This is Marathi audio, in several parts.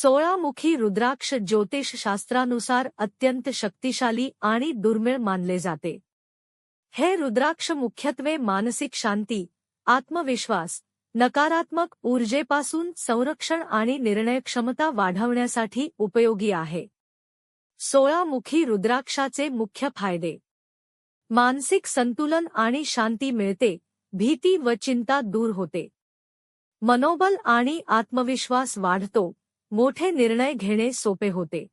सोळामुखी रुद्राक्ष ज्योतिषशास्त्रानुसार अत्यंत शक्तिशाली आणि दुर्मिळ मानले जाते. हे रुद्राक्ष मुख्यत्वे मानसिक शांती आत्मविश्वास नकारात्मक ऊर्जेपासून संरक्षण आणि निर्णयक्षमता वाढवण्यासाठी उपयोगी आहे. सोळामुखी रुद्राक्षाचे मुख्य फायदे. मानसिक संतुलन आणि शांती मिळते भीती व चिंता दूर होते. मनोबल आणि आत्मविश्वास वाढतो मोठे निर्णय घेणे सोपे होते.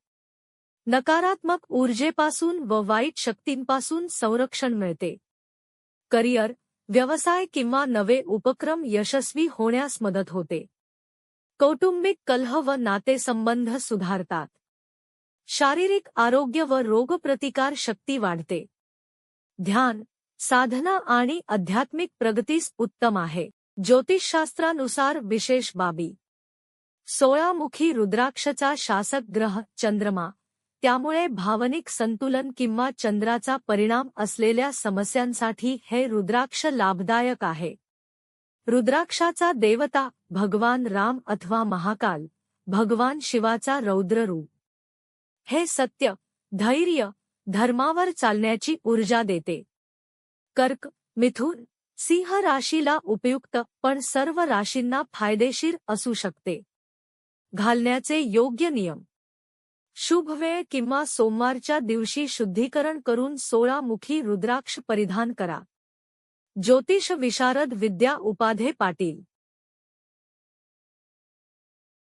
नकारात्मक ऊर्जेपासून व वाईट शक्तींपासून संरक्षण मिळते. करिअर, व्यवसाय किंवा नवे उपक्रम यशस्वी होण्यास मदत होते. कौटुंबिक कलह व नातेसंबंध सुधारतात. शारीरिक आरोग्य व रोगप्रतिकार शक्ती वाढते. ध्यान, साधना आणि आध्यात्मिक प्रगतीस उत्तम आहे. ज्योतिषशास्त्रानुसार विशेष बाबी. सोळामुखी रुद्राक्षचा शासक ग्रह चंद्रमा. त्यामुळे भावनिक संतुलन किंवा चंद्राचा परिणाम असलेल्या समस्यांसाठी हे रुद्राक्ष लाभदायक आहे. रुद्राक्षाचा देवता भगवान राम अथवा महाकाल भगवान शिवाचा रौद्ररूप हे सत्य धैर्य धर्मावर चालण्याची ऊर्जा देते. कर्क मिथुन सिंह राशीला उपयुक्त पण सर्व राशींना फायदेशीर असू शकते. घालण्याचे योग्य नियम. शुभ वेळ किंवा सोमवारच्या दिवशी शुद्धीकरण करून सोळामुखी रुद्राक्ष परिधान करा. ज्योतिष विशारद विद्या उपाधे पाटील.